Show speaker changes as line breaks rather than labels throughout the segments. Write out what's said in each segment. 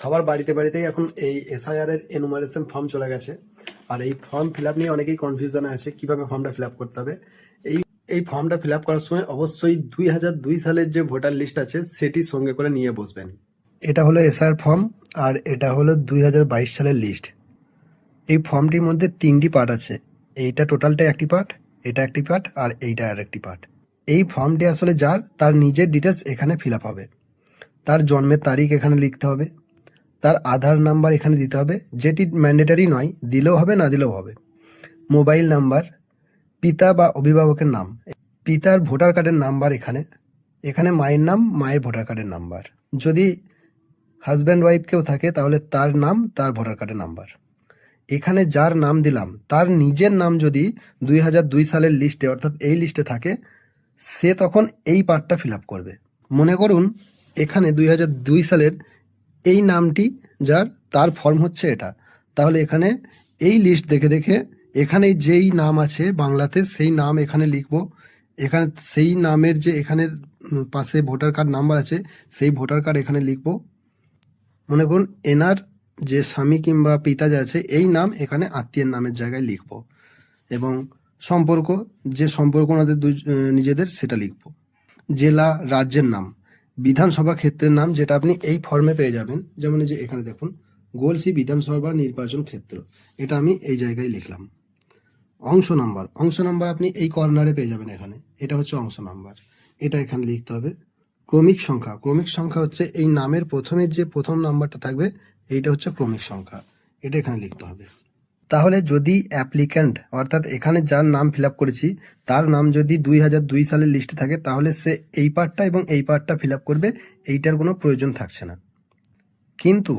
সবার বাড়িতে বাড়িতেই এখন এই এসআইআর এর এনুমারেশন ফর্ম চলে গেছে। আর এই ফর্ম ফিল আপ নিয়ে অনেকেই কনফিউশনে আছে, কীভাবে ফর্মটা ফিল আপ করতে হবে। এই এই ফর্মটা ফিল আপ করার সময় অবশ্যই দুই হাজার দুই সালের যে ভোটার লিস্ট আছে, সেটি সঙ্গে করে নিয়ে বসবেন। এটা হলো এসআর ফর্ম আর এটা হলো দুই হাজার বাইশ সালের লিস্ট এই ফর্মটির মধ্যে তিনটি পার্ট আছে। এইটা টোটালটা একটি পার্ট এটা একটি পার্ট আর এইটা আর একটি পার্ট এই ফর্মটি আসলে যার, তার নিজের ডিটেলস এখানে ফিল আপ হবে। তার জন্মের তারিখ এখানে লিখতে হবে। তার আধার নাম্বার এখানে দিতে হবে। যেটি ম্যান্ডেটারি নয়, দিলেও হবে, না দিলেও হবে। মোবাইল নাম্বার, পিতা বা অভিভাবকের নাম। পিতার ভোটার কার্ডের নাম্বার এখানে। এখানে মায়ের নাম, মায়ের ভোটার কার্ডের নাম্বার। যদি হাজব্যান্ড ওয়াইফ কেউ থাকে, তাহলে তার নাম, তার ভোটার কার্ডের নাম্বার। এখানে যার নাম দিলাম, তার নিজের নাম যদি দুই হাজার দুই সালের লিস্টে অর্থাৎ এই লিস্টে থাকে, সে তখন এই পার্টটা ফিল আপ করবে। মনে করুন, এখানে দুই হাজার দুই সালের এই নামটি যার, তার ফর্ম হচ্ছে এটা। তাহলে এখানে এই লিস্ট দেখে দেখে এখানে যেই নাম আছে বাংলাতে, সেই নাম এখানে লিখব। এখানে সেই নামের যে এখানে পাশে ভোটার কার্ড নাম্বার আছে, সেই ভোটার কার্ড এখানে লিখব। মনে করুন, এনার যে স্বামী কিংবা পিতা যে আছে, এই নাম এখানে আত্মীয়ের নামের জায়গায় লিখব। এবং সম্পর্ক, যে সম্পর্ক ওনাদের নিজেদের, সেটা লিখব। জেলা, রাজ্যের নাম। বিধানসভা ক্ষেত্রের নাম যেটা আপনি এই ফর্মে পেয়ে যাবেন। যেমন এই যে এখানে দেখুন, গোলসি বিধানসভা নির্বাচন ক্ষেত্র। এটা আমি এই জায়গায় লিখলাম। অংশ নাম্বার। অংশ নাম্বার আপনি এই কর্নারে পেয়ে যাবেন এখানে। এটা হচ্ছে অংশ নাম্বার। এটা এখানে লিখতে হবে। ক্রমিক সংখ্যা। ক্রমিক সংখ্যা হচ্ছে এই নামের প্রথমে যে প্রথম নাম্বারটা থাকবে, এইটা হচ্ছে ক্রমিক সংখ্যা। এটা এখানে লিখতে হবে। তাহলে যদি অ্যাপ্লিক্যান্ট, অর্থাৎ এখানে যার নাম ফিল করেছি, তার নাম যদি দুই হাজার দুই সালের লিস্টে থাকে, তাহলে সে এই পার্টটা এবং এই পার্টটা ফিল করবে, এইটার কোনো প্রয়োজন থাকছে না। কিন্তু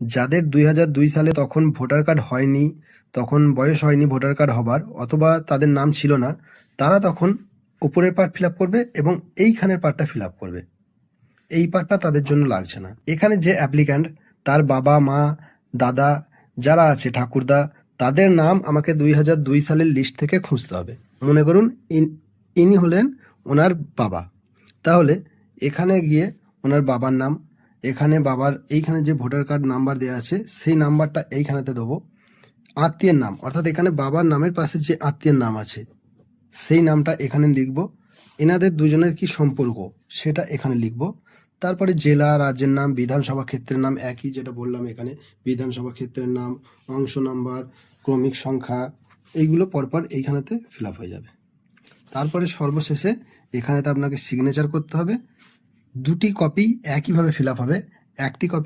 যাদের দুই হাজার দুই সালে তখন ভোটার কার্ড হয়নি, তখন বয়স হয়নি ভোটার কার্ড হবার, অথবা তাদের নাম ছিল না, তারা তখন উপরের পার্ট ফিল করবে এবং এইখানের পার্টটা ফিল করবে। এই পার্টটা তাদের জন্য লাগছে না। এখানে যে অ্যাপ্লিক্যান্ট, তার বাবা, মা, দাদা, যারা আছে, ঠাকুরদা তাদের নাম আমাকে দুই হাজার দুই সালের লিস্ট থেকে খুঁজতে হবে। মনে করুন, ইন- ইনি হলেন ওনার বাবা। তাহলে এখানে গিয়ে ওনার বাবার নাম, এখানে বাবার, এইখানে যে ভোটার কার্ড নাম্বার দেওয়া আছে, সেই নাম্বারটা এইখানেতে দেবো। আত্মীয়ের নাম, অর্থাৎ এখানে বাবার নামের পাশে যে আত্মীয়ের নাম আছে, সেই নামটা এখানে লিখব। এনাদের দুজনের কি সম্পর্ক, সেটা এখানে লিখব। তারপরে জেলা, রাজ্যের নাম, বিধানসভা ক্ষেত্রের নাম একই যেটা বললাম এখানে। বিধানসভা ক্ষেত্রের নাম, অংশ নাম্বার, ক্রমিক সংখ্যা, এইগুলো পরপর এইখানেতে ফিল হয়ে যাবে। তারপরে সর্বশেষে এখানেতে আপনাকে সিগনেচার করতে হবে। দুটি কপি একইভাবে ফিল হবে। একটি কপি